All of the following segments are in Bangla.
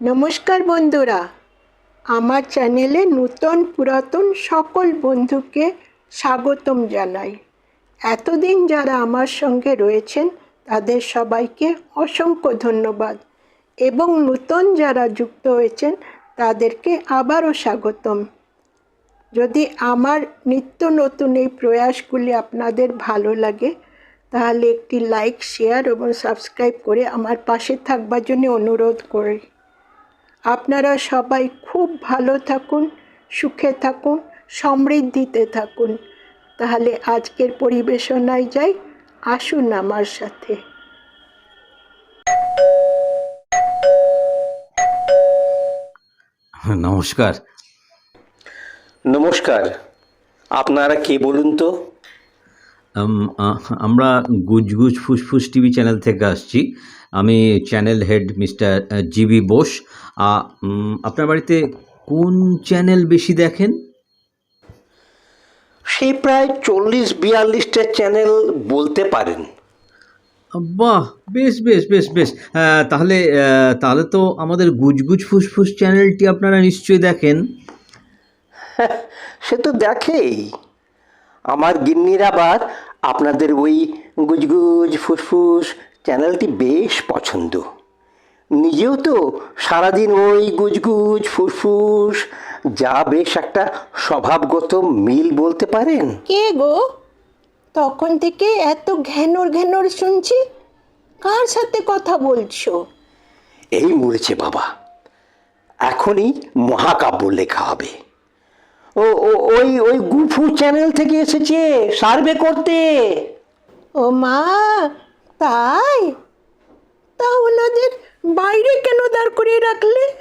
নমস্কার বন্ধুরা। আমার চ্যানেলে নূতন পুরাতন সকল বন্ধুকে স্বাগতম জানাই। এতদিন যারা আমার সঙ্গে রয়েছেন, তাদের সবাইকে অসংখ্য ধন্যবাদ। এবং নূতন যারা যুক্ত হয়েছেন, তাদেরকে আবারও স্বাগতম। যদি আমার নিত্য নতুন এই প্রয়াসগুলি আপনাদের ভালো লাগে, তাহলে একটি লাইক, শেয়ার এবং সাবস্ক্রাইব করে আমার পাশে থাকবার জন্য অনুরোধ করি। আপনারা সবাই খুব ভালো থাকুন সুখে থাকুন সমৃদ্ধিতে থাকুন। তাহলে আজকের পরিবেশনায় যাই আসুন আমার সাথে। নমস্কার। নমস্কার। আপনারা কে বলুন তো? আমরা গুজগুজ ফুসফুস টিভি চ্যানেল থেকে আসছি। আমি channel head mister G B. আপনার বাড়িতে কোন চ্যানেল বেশি দেখেন? সেই প্রায় চল্লিশ বিয়াল্লিশটা চ্যানেল বলতে পারেন। বাহ! বেশ বেশ বেশ বেশ। তাহলে তাহলে তো আমাদের গুজগুজ ফুসফুস চ্যানেলটি আপনারা নিশ্চয়ই দেখেন। সে তো দেখেই। আমার গিন্নির আবার আপনাদের ওই গুজগুজ ফুসফুস চ্যানেলটি বেশ পছন্দ। নিজেও তো সারাদিন ওই গুজগুজ ফুসফুস যা বেশ একটা স্বভাবগত মিল বলতে পারেন। কে গো? তখন থেকে এত ঘ্যানোর ঘ্যানোর শুনছি। কার সাথে কথা বলছো? এই মরেছে বাবা। এখনই মহাকাব্য লেখা হবে। ওই ওই গুফু চ্যানেল থেকে এসেছে, সার্ভে করতে। ও মা, তাই? তা ওনাদের বাইরে কেন দাঁড় করিয়ে রাখলে?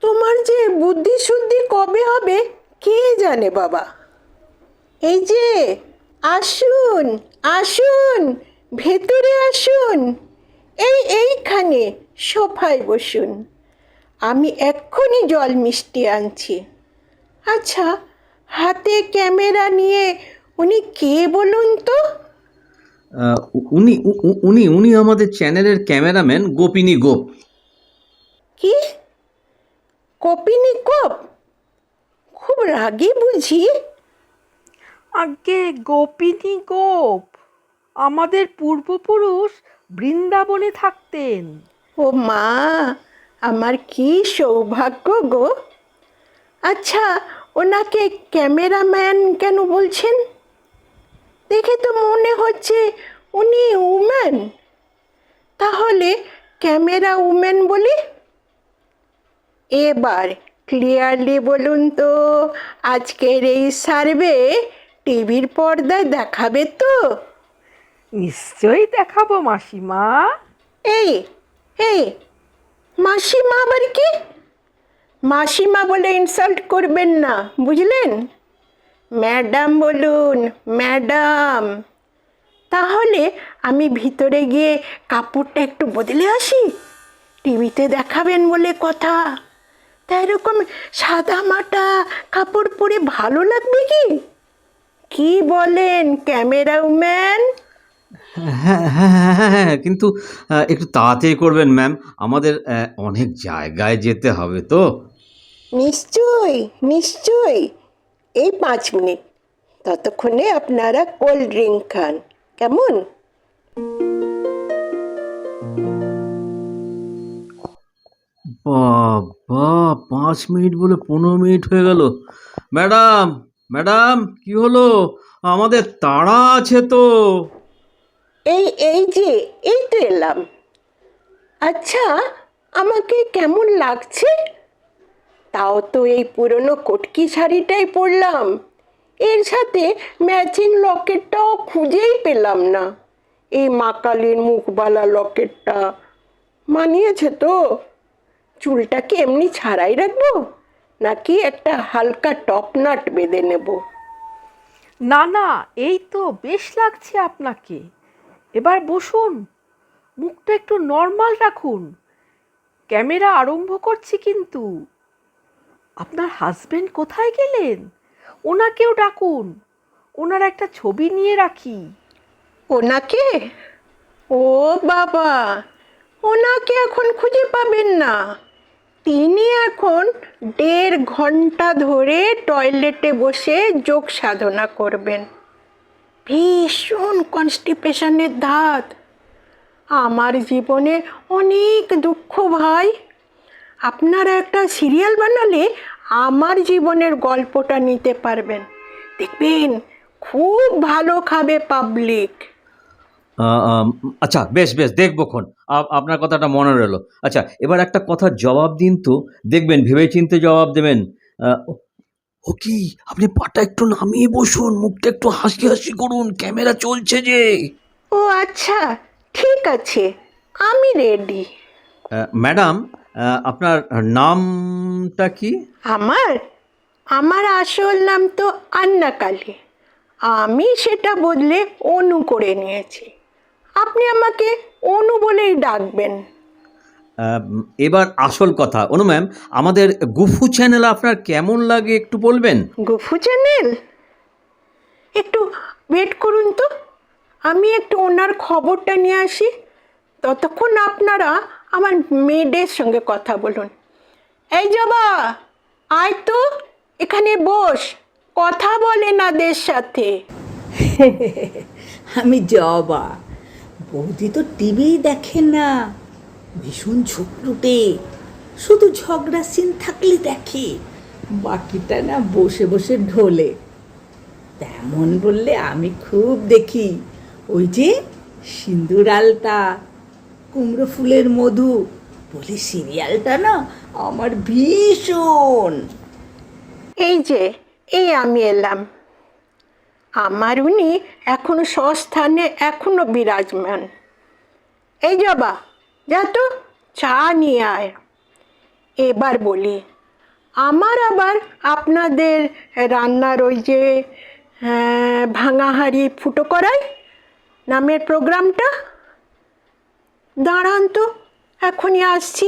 তোমার যে বুদ্ধি শুদ্ধি কবে হবে, কে জানে বাবা? এই যে, আসুন আসুন, ভেতরে আসুন। এই এইখানে সোফায় বসুন। আমি এক্ষুনি জল মিষ্টি আনছি। আচ্ছা হাতে ক্যামেরা নিয়ে উনি কে বলুন তো? আহ, উ- উনি উ- উ- উনি উনি আমাদের চ্যানেলের ক্যামেরাম্যান গোপিনী গোপ। কি? কপিনি কপ খুব রাগী বুঝি। আগে গোপিনী গোপ আমাদের পূর্বপুরুষ বৃন্দাবনে থাকতেন। ও মা আমার কি সৌভাগ্য গো। আচ্ছা ওনাকে ক্যামেরাম্যান কেন বলছেন? দেখে তো মনে হচ্ছে উনি উম্যান। তাহলে ক্যামেরা উম্যান বলি? এবার ক্লিয়ারলি বলুন তো আজকের এই সার্ভে টিভির পর্দায় দেখাবে তো? নিশ্চয়ই দেখাবো মাসিমা। এই এই মাসিমা আবার কি? মাসিমা বলে ইনসাল্ট করবেন না, বুঝলেন? ম্যাডাম বলুন ম্যাডাম তাহলে আমি ভিতরে গিয়ে কাপড়টা একটু বদলে আসি? টিভিতে দেখাবেন বলে কথা। তা এরকম সাদা মাটা কাপড় পরে ভালো লাগবে কি? কি বলেন ক্যামেরা উম্যান হ্যাঁ হ্যাঁ হ্যাঁ হ্যাঁ কিন্তু একটু তাড়াতাড়ি করবেন ম্যাম আমাদের অনেক জায়গায় যেতে হবে তো। নিশ্চয়ই নিশ্চয়ই। এই পাঁচ মিনিট। ততক্ষণে আপনারা কোল্ড ড্রিঙ্ক খান। কেমন? বাবা পাঁচ মিনিট বলে পনেরো মিনিট হয়ে গেল। ম্যাডাম ম্যাডাম কি হলো? আমাদের তাড়া আছে তো। এই এই যে এই তো এলাম। আচ্ছা আমাকে কেমন লাগছে? তাও তো এই পুরনো কটকি শাড়িটাই পরলাম। এর সাথে ম্যাচিং লকেটটাও খুঁজেই পেলাম না। এই মা কালীর মুখবালা লকেটটা মানিয়েছে তো? চুলটা কি এমনি ছাড়াই রাখব? নাকি একটা হালকা টপ নাট বেঁধে নেব? না না, এই তো বেশ লাগছে আপনাকে। এবার বসুন, মুখটা একটু নর্মাল রাখুন। ক্যামেরা আরম্ভ করছি কিন্তু। আপনার হাজবেন্ড কোথায় গেলেন? ওনাকেও ডাকুন। ওনার একটা ছবি নিয়ে রাখি। ওনাকে? ও বাবা, ওনাকে এখন খুঁজে পাবেন না। তিনি এখন দেড় ঘণ্টা ধরে টয়লেটে বসে যোগ সাধনা করবেন। ভীষণ কনস্টিপেশনের ধাত আমার জীবনে অনেক দুঃখ ভাই। আপনারা একটা সিরিয়াল বানালে আমার জীবনের গল্পটা নিতে পারবেন। দেখবেন খুব ভালো খাবে পাবলিক। আচ্ছা বেশ বেশ দেখবোক্ষণ আপ- আপনার কথাটা মনে রইল। আচ্ছা এবার একটা কথার জবাব দিন তো। দেখবেন ভেবে চিনতে জবাব দেবেন। ও- কি? আপনি পাটা একটু নামিয়ে বসুন মুখটা একটু হাসি হাসি করুন ক্যামেরা চলছে যে। ও আচ্ছা ঠিক আছে আমি রেডি। ম্যাডাম আপনার নামটা কি? আমার? আমার আসল নাম তো আন্না কালী আমি সেটা বদলে অনু করে নিয়েছি। আপনি আমাকে অনু বলেই ডাকবেন। এবার আসল কথা। অনু ম্যাম আমাদের গুফু চ্যানেল আপনার কেমন লাগে একটু বলবেন? গুফু চ্যানেল? একটু ওয়েট করুন তো। আমি একটু ওনার খবরটা নিয়ে আসি। ততক্ষণ আপনারা আমার মেয়েদের সঙ্গে কথা বলুন। এই জবা, আয় তো, এখানে বস, কথা বলে নাদের সাথে। আমি জবা, বৌদি তো টিভি দেখে না, ভীষণ ঝুঁকলুটে শুধু ঝগড়া সিন থাকলে দেখে, বাকিটা না বসে বসে ঢোলে। তেমন বললে আমি খুব দেখি, ওই যে সিন্দুর আলতা কুমড়ো ফুলের মধু। বলে সিরিয়ালটা না আমার ভীষণ। এই যে এই আমি এলাম। আমার উনি এখনও স্বস্থানে এখনও বিরাজমান। এই যাবা যা তো চা নিয়ে আয়। এবার বলি আমার আবার আপনাদের রান্নার ওই যে আহ, ভাঙা হাড়ি ফুটো করাই নামের প্রোগ্রামটা? দাঁড়ান তো এখনই আসছি।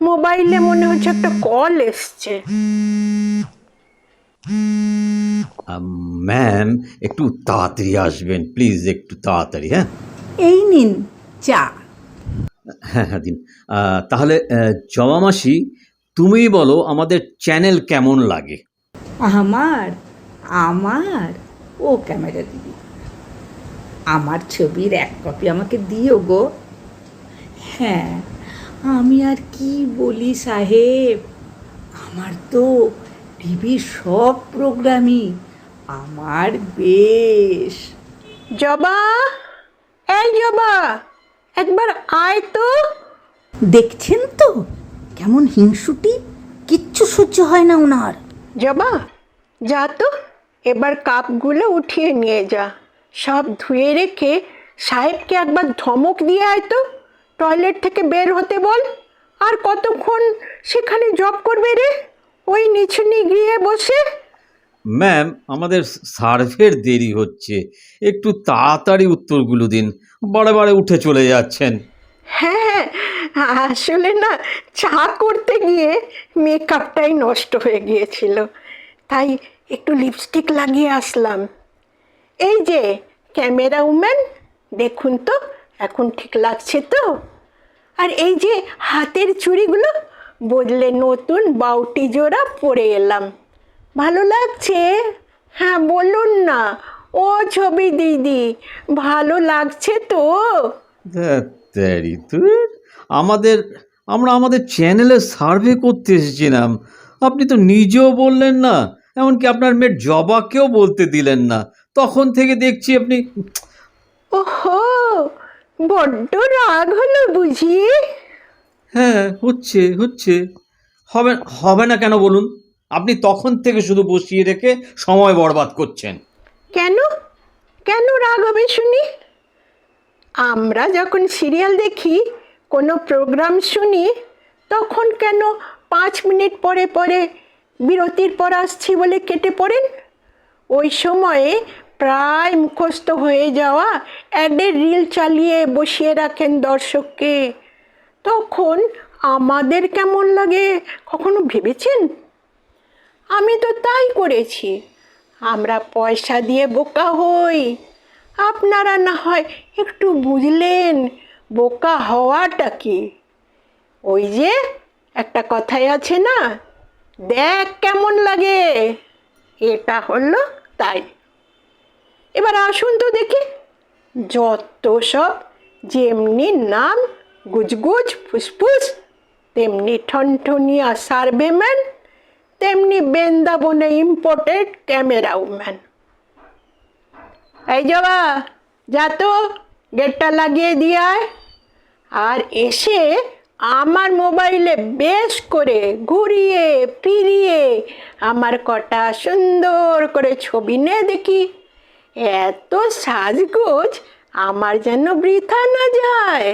মোবাইলে মনে হচ্ছে একটা কল এসছে। ম্যাম একটু তাড়াতাড়ি আসবেন প্লিজ একটু তাড়াতাড়ি হ্যাঁ? এই নিন চা। হ্যাঁ হ্যাঁ দিন। তাহলে জমা মাসি তুমিই বলো আমাদের চ্যানেল কেমন লাগে। আমার আমার ও ক্যামেরা দিদি। আমার ছবির এক কপি আমাকে দিও গো। হ্যাঁ আমি আর কি বলি সাহেব? আমার তো টিভির সব প্রোগ্রামই আমার বেশ। জবা এই জবা একবার আয় তো। দেখছেন তো কেমন হিংসুটি? কিচ্ছু সহ্য হয় না ওনার জবা যা তো এবার কাপগুলো উঠিয়ে নিয়ে যা। সব ধুয়ে রেখে সাহেবকে একবার ধমক দিয়ে আয় তো। টয়লেট থেকে বের হতে বল। আর কতক্ষণ সেখানে জব করবে রে? ওই নিচুনি গিয়ে বসে। ম্যাম আমাদের সার্ভের দেরি হচ্ছে। একটু তাড়াতাড়ি উত্তরগুলো দিন। বারে বারে উঠে চলে যাচ্ছেন। হ্যাঁ আসলে না চা করতে গিয়ে মেকআপটাই নষ্ট হয়ে গিয়েছিল। তাই একটু লিপস্টিক লাগিয়ে আসলাম। এই যে ক্যামেরা উম্যান দেখুন তো। এখন ঠিক লাগছে তো? আর এই যে হাতের চুড়িগুলো বদলে নতুন বাউটি জোড়া পরে এলাম। ভালো লাগছে? হ্যাঁ বলুন না। ও ছবি দিদি ভালো লাগছে তো? আমাদের আমরা আমাদের চ্যানেলে সার্ভে করতে এসেছিলাম। আপনি তো নিজেও বললেন না এমনকি আপনার মেয়ের জবাকেও বলতে দিলেন না। তখন থেকে দেখছি আপনি ওহো! বড্ড রাগ হলো বুঝি? হ্যাঁ হচ্ছে হচ্ছে। হবে হবে না কেন বলুন? আপনি তখন থেকে শুধু বসিয়ে রেখে সময় বরবাদ করছেন। কেন? কেন রাগ হবে শুনি? আমরা যখন সিরিয়াল দেখি কোনো প্রোগ্রাম শুনি তখন কেন পাঁচ মিনিট পরে পরে বিরতির পর আসছি বলে কেটে পড়েন? ওই সময়ে প্রায় মুখস্থ হয়ে যাওয়া অ্যাডের রিল চালিয়ে বসিয়ে রাখেন দর্শককে। তখন আমাদের কেমন লাগে কখনো ভেবেছেন? আমি তো তাই করেছি। আমরা পয়সা দিয়ে বোকা হই। আপনারা না হয় একটু বুঝলেন বোকা হওয়াটা কি? ওই যে একটা কথাই আছে না, দেখ কেমন লাগে। এটা হলো তাই। এবার আসুন তো দেখি। যত সব যেমনি নাম গুজগুজ ফুসফুস, তেমনি ঠনঠনিয়া সার্ভেম্যান তেমনি বৃন্দাবনে ইম্পোর্টেড ক্যামেরা উম্যান এই যাবা যা তো গেটটা লাগিয়ে দিয়ে আর এসে আমার মোবাইলে বেশ করে ঘুরিয়ে ফিরিয়ে আমার কটা সুন্দর করে ছবি নে দেখি। এত সাজগোজ আমার যেন বৃথা না যায়।